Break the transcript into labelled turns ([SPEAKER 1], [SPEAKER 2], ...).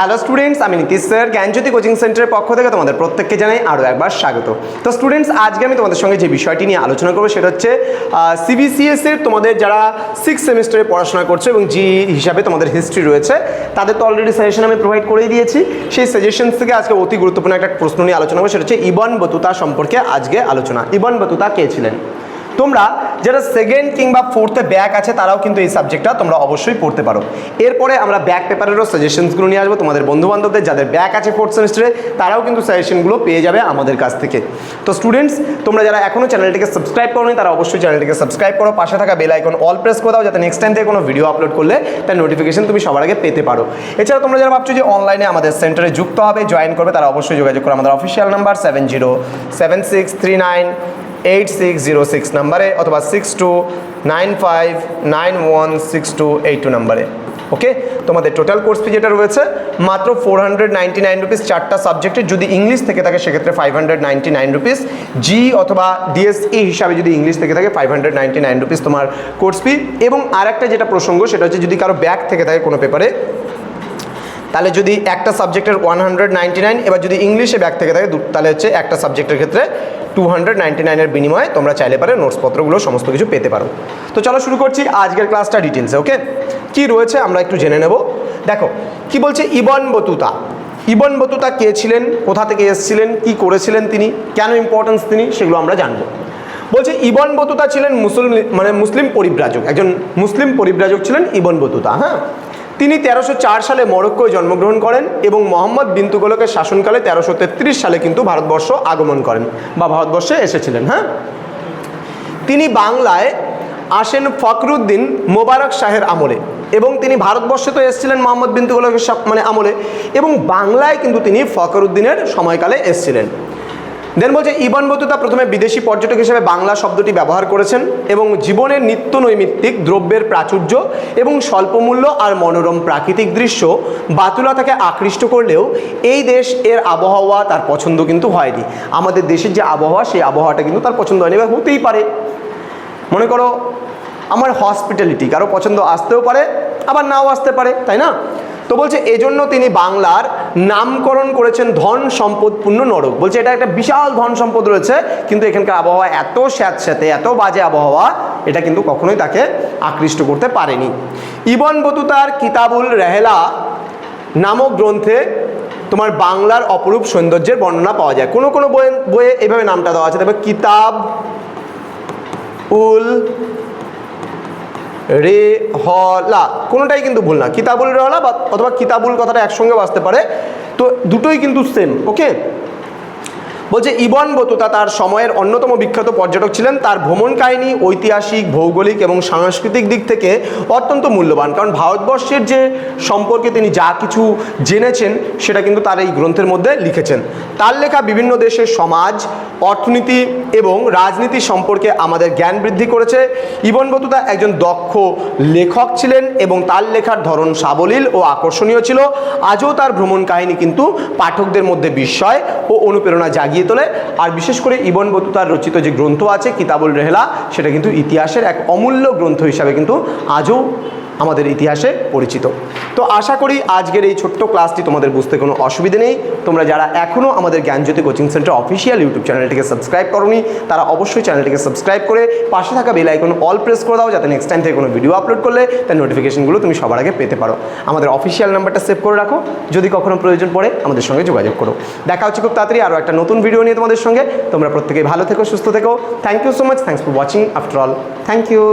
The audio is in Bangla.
[SPEAKER 1] হ্যালো স্টুডেন্টস, আমি নীতিশ স্যার, জ্ঞানজ্যোতি কোচিং সেন্টারের পক্ষ থেকে তোমাদের প্রত্যেককে জানাই আরও একবার স্বাগত। তো স্টুডেন্টস, আজকে আমি তোমাদের সঙ্গে যে বিষয়টি নিয়ে আলোচনা করব সেটা হচ্ছে সিবিসিএসের তোমাদের যারা সিক্স সেমিস্টারে পড়াশোনা করছ এবং জি হিসাবে তোমাদের হিস্ট্রি রয়েছে, তাদের তো অলরেডি সাজেশন আমি প্রোভাইড করেই দিয়েছি। সেই সাজেশনস থেকে আজকে অতি গুরুত্বপূর্ণ একটা প্রশ্ন নিয়ে আলোচনা করব, সেটা হচ্ছে ইবন বতুতা সম্পর্কে আজকে আলোচনা। ইবন বতুতা কে ছিলেন? তোমরা যারা সেকেন্ড কিংবা ফোর্থে ব্যাক আছে, তারাও কিন্তু এই সাবজেক্টটা তোমরা অবশ্যই পড়তে পারো। এরপরে আমরা ব্যাক পেপারেরও সাজেশনসগুলো নিয়ে আসব। তোমাদের বন্ধুবান্ধবদের যাদের ব্যাক আছে ফোর্থ সেমিস্টারে তারাও কিন্তু সাজেশনগুলো পেয়ে যাবে আমাদের কাছ থেকে। তো স্টুডেন্টস তোমরা যারা এখনও চ্যানেলটিকে সাবস্ক্রাইব করোনি, তারা অবশ্যই চ্যানেলটিকে সাবস্ক্রাইব করো। পাশে থাকা বেল আইকন অল প্রেস করে দাও, যাতে নেক্সট টাইম থেকে কোনো ভিডিও আপলোড করলে তার নোটিফিকেশন তুমি সবার আগে পেতে পারো। এছাড়া তোমরা যারা ভাবছ যে অনলাইনে আমাদের সেন্টারে যুক্ত হবে জয়েন করবে, তারা অবশ্যই যোগাযোগ করো। আমাদের official number seven zero seven six three nine eight six zero six নাম্বারে অথবা six two nine five nine one six two eight two নাম্বারে ওকে তোমাদের টোটাল কোর্স ফি যেটা রয়েছে মাত্র four hundred ninety nine rupees চারটা সাবজেক্টে যদি ইংলিশ থেকে থাকে সেক্ষেত্রে five hundred ninety nine rupees G অথবা ডিএসই হিসাবে যদি ইংলিশ থেকে থাকে five hundred ninety nine rupees তোমার কোর্স ফি এবং আরেকটা যেটা প্রসঙ্গ সেটা হচ্ছে যদি কারও ব্যাক থেকে থাকে কোনো পেপারে তাহলে যদি একটা সাবজেক্টের ওয়ান হান্ড্রেড নাইনটি নাইন এবার যদি ইংলিশে ব্যাক থেকে থাকে তাহলে হচ্ছে একটা সাবজেক্টের ক্ষেত্রে টু হান্ড্রেড নাইনটি নাইনের বিনিময়ে তোমরা চাইলে পারে নোটসপত্রগুলো, সমস্ত কিছু পেতে পারো। তো চলো শুরু করছি আজকের ক্লাসটা ডিটেলসে ওকে কি রয়েছে আমরা একটু জেনে নেব। দেখো, কি বলছে ইবন বতুতা? ইবন বতুতা কে ছিলেন? কোথা থেকে এসেছিলেন? কি করেছিলেন তিনি? কেন ইম্পর্টেন্স তিনি? সেগুলো আমরা জানব। বলছে ইবন বতুতা ছিলেন মুসলিম মানে মুসলিম পরিব্রাজক, একজন মুসলিম পরিব্রাজক ছিলেন ইবন বতুতা হ্যাঁ? তিনি তেরোশো সালে মরক্কোয় জন্মগ্রহণ করেন এবং মোহাম্মদ বিন তুগলকের শাসনকালে তেরোশো সালে কিন্তু ভারতবর্ষ আগমন করেন বা ভারতবর্ষে এসেছিলেন হ্যাঁ? তিনি বাংলায় আসেন ফখরুদ্দিন মোবারক শাহের আমলে এবং তিনি ভারতবর্ষে তো এসেছিলেন মোহাম্মদ বিন তুগলকের মানে আমলে এবং বাংলায় কিন্তু তিনি ফখরুদ্দিনের সময়কালে এসেছিলেন। দেন বলছে, ইবন বতুতা প্রথমে বিদেশি পর্যটক হিসেবে বাংলা শব্দটি ব্যবহার করেছেন এবং জীবনের নিত্য নৈমিত্তিক দ্রব্যের প্রাচুর্য এবং স্বল্পমূল্য আর মনোরম প্রাকৃতিক দৃশ্য বাতুলা তাকে আকৃষ্ট করলেও এই দেশ এর আবহাওয়া তার পছন্দ কিন্তু হয়নি। আমাদের দেশের যে আবহাওয়া, সেই আবহাওয়াটা কিন্তু তার পছন্দ হয়নি এবার হতেই পারে। মনে করো, আমার হসপিটালিটি কারও পছন্দ আসতেও পারে, আবার নাও আসতে পারে, তাই না? তো বলছে, এজন্য তিনি বাংলার নামকরণ করেছেন ধন সম্পদপূর্ণ নরক। বলছে, এটা একটা বিশাল ধন সম্পদ রয়েছে, কিন্তু এখানকার আবহাওয়া এত স্যাঁতস্যাঁতে, এত বাজে আবহাওয়া, এটা কিন্তু কখনোই তাকে আকৃষ্ট করতে পারেনি। ইবন বতুতার কিতাবুল রেহেলা নামক গ্রন্থে তোমার বাংলার অপরূপ সৌন্দর্যের বর্ণনা পাওয়া যায়। কোনো কোনো বইয়ে বইয়ে এভাবে নামটা দেওয়া আছে। তবে কিতাব উল রে হলা কোনোটাই কিন্তু ভুল না। কিতাবুল রেহলা বা অথবা কিতাবুল কথাটা একসঙ্গে বাঁচতে পারে। তো দুটোই কিন্তু সেম ওকে বলছে, ইবন বতুতা তার সময়ের অন্যতম বিখ্যাত পর্যটক ছিলেন। তার ভ্রমণ কাহিনী ঐতিহাসিক, ভৌগোলিক এবং সাংস্কৃতিক দিক থেকে অত্যন্ত মূল্যবান। কারণ ভারতবর্ষের যে সম্পর্কে তিনি যা কিছু জেনেছেন, সেটা কিন্তু তার এই গ্রন্থের মধ্যে লিখেছেন। তার লেখা বিভিন্ন দেশের সমাজ, অর্থনীতি এবং রাজনীতি সম্পর্কে আমাদের জ্ঞান বৃদ্ধি করেছে। ইবন বতুতা একজন দক্ষ লেখক ছিলেন এবং তার লেখার ধরন সাবলীল ও আকর্ষণীয় ছিল। আজও তার ভ্রমণ কাহিনী কিন্তু পাঠকদের মধ্যে বিস্ময় ও অনুপ্রেরণা জাগিয়ে তোলে। আর বিশেষ করে ইবন বতুতার রচিত যে গ্রন্থ আছে, কিতাবুল রেহলা, সেটা কিন্তু ইতিহাসের এক অমূল্য গ্রন্থ হিসাবে কিন্তু আজও আমাদের ইতিহাসে পরিচিত। তো আশা করি আজকের এই ছোট্ট ক্লাসটি তোমাদের বুঝতে কোনো অসুবিধে নেই। তোমরা যারা এখনও আমাদের Gyanjyoti coaching centre official YouTube চ্যানেলটিকে সাবস্ক্রাইব করনি, তারা অবশ্যই চ্যানেলটিকে সাবস্ক্রাইব করে পাশে থাকা বেল আইকন অল প্রেস করে দাও, যাতে নেক্সট টাইম থেকে কোনো ভিডিও আপলোড করলে তার নোটিফিকেশনগুলো তুমি সবার আগে পেতে পারো। আমাদের অফিসিয়াল নাম্বারটা সেভ করে রাখো। যদি কখনো প্রয়োজন পড়ে, আমাদের সঙ্গে যোগাযোগ করো। দেখা হচ্ছে খুব তাড়াতাড়ি আরও একটা নতুন ভিডিও নিয়ে তোমাদের সঙ্গে। তোমরা প্রত্যেকেই ভালো থেকো, সুস্থ থেকো। Thank you so much thanks for watching after all thank you